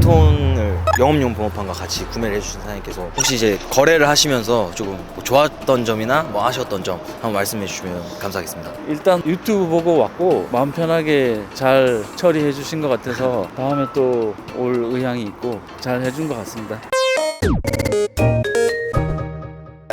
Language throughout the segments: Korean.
1톤을 영업용 붕어판과 같이 구매를 해주신 사장님께서 혹시 이제 거래를 하시면서 조금 뭐 좋았던 점이나 뭐 아쉬웠던 점 한번 말씀해 주시면 감사하겠습니다. 일단 유튜브 보고 왔고 마음 편하게 잘 처리해 주신 것 같아서 다음에 또 올 의향이 있고 잘 해준 것 같습니다.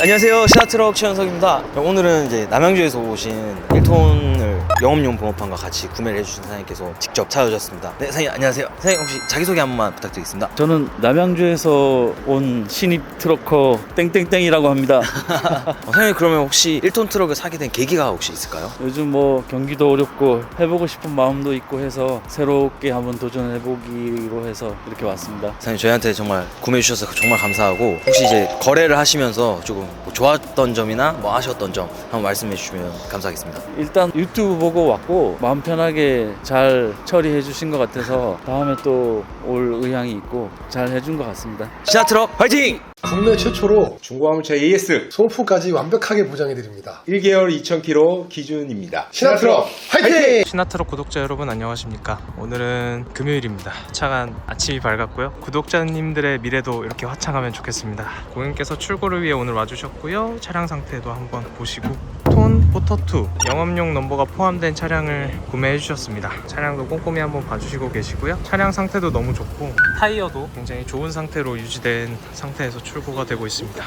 안녕하세요 시나트럭 최현석입니다 오늘은 이제 남양주에서 오신 1톤을 영업용 붕어판과 같이 구매를 해주신 사장님께서 직접 찾아주셨습니다 네 사장님 안녕하세요 사장님 혹시 자기소개 한 번만 부탁드리겠습니다 저는 남양주에서 온 신입 트럭커 땡땡땡이라고 합니다. 어, 사장님 그러면 혹시 1톤 트럭을 사게 된 계기가 혹시 있을까요? 요즘 뭐 경기도 어렵고 해보고 싶은 마음도 있고 해서 새롭게 한번 도전해보기로 해서 이렇게 왔습니다. 사장님 저희한테 정말 구매해 주셔서 정말 감사하고 혹시 이제 거래를 하시면서 조금 뭐 좋았던 점이나 뭐 아쉬웠던 점 한번 말씀해 주시면 감사하겠습니다 일단 유튜브 보고 왔고 마음 편하게 잘 처리해 주신 것 같아서 다음에 또 올 의향이 있고 잘 해준 것 같습니다. 시나트럭 화이팅! 국내 최초로 중고화물차 AS 소모품까지 완벽하게 보장해 드립니다. 1개월 2,000km 기준입니다. 시나트럭 화이팅! 시나트럭 구독자 여러분 안녕하십니까 오늘은 금요일입니다 차간 아침이 밝았고요 구독자님들의 미래도 이렇게 화창하면 좋겠습니다 고객님께서 출고를 위해 오늘 와주셨고요 차량 상태도 한번 보시고 톤 포터2 영업용 넘버가 포함된 차량을 구매해 주셨습니다. 차량도 꼼꼼히 한번 봐주시고 계시고요. 차량 상태도 너무 좋고 타이어도 굉장히 좋은 상태로 유지된 상태에서 출고가 되고 있습니다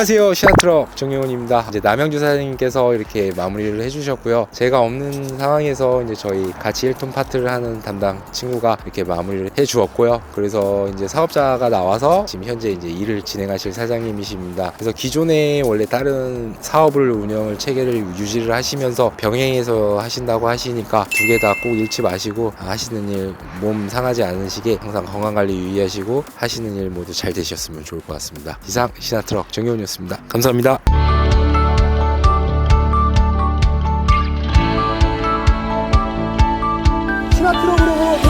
안녕하세요. 시나트럭 정혜원입니다. 이제 남양주 사장님께서 이렇게 마무리를 해주셨고요. 제가 없는 상황에서 이제 저희 같이 1톤 파트를 하는 담당 친구가 이렇게 마무리를 해주었고요. 그래서 이제 사업자가 나와서 지금 현재 이제 일을 진행하실 사장님이십니다. 그래서 기존에 원래 다른 사업을 운영을 체계를 유지를 하시면서 병행해서 하신다고 하시니까 두 개 다 꼭 잃지 마시고 하시는 일 몸 상하지 않으시게 항상 건강 관리 유의하시고 하시는 일 모두 잘 되셨으면 좋을 것 같습니다. 이상 시나트럭 정혜원이었습니다. 하겠습니다. 감사합니다. 프로그램으로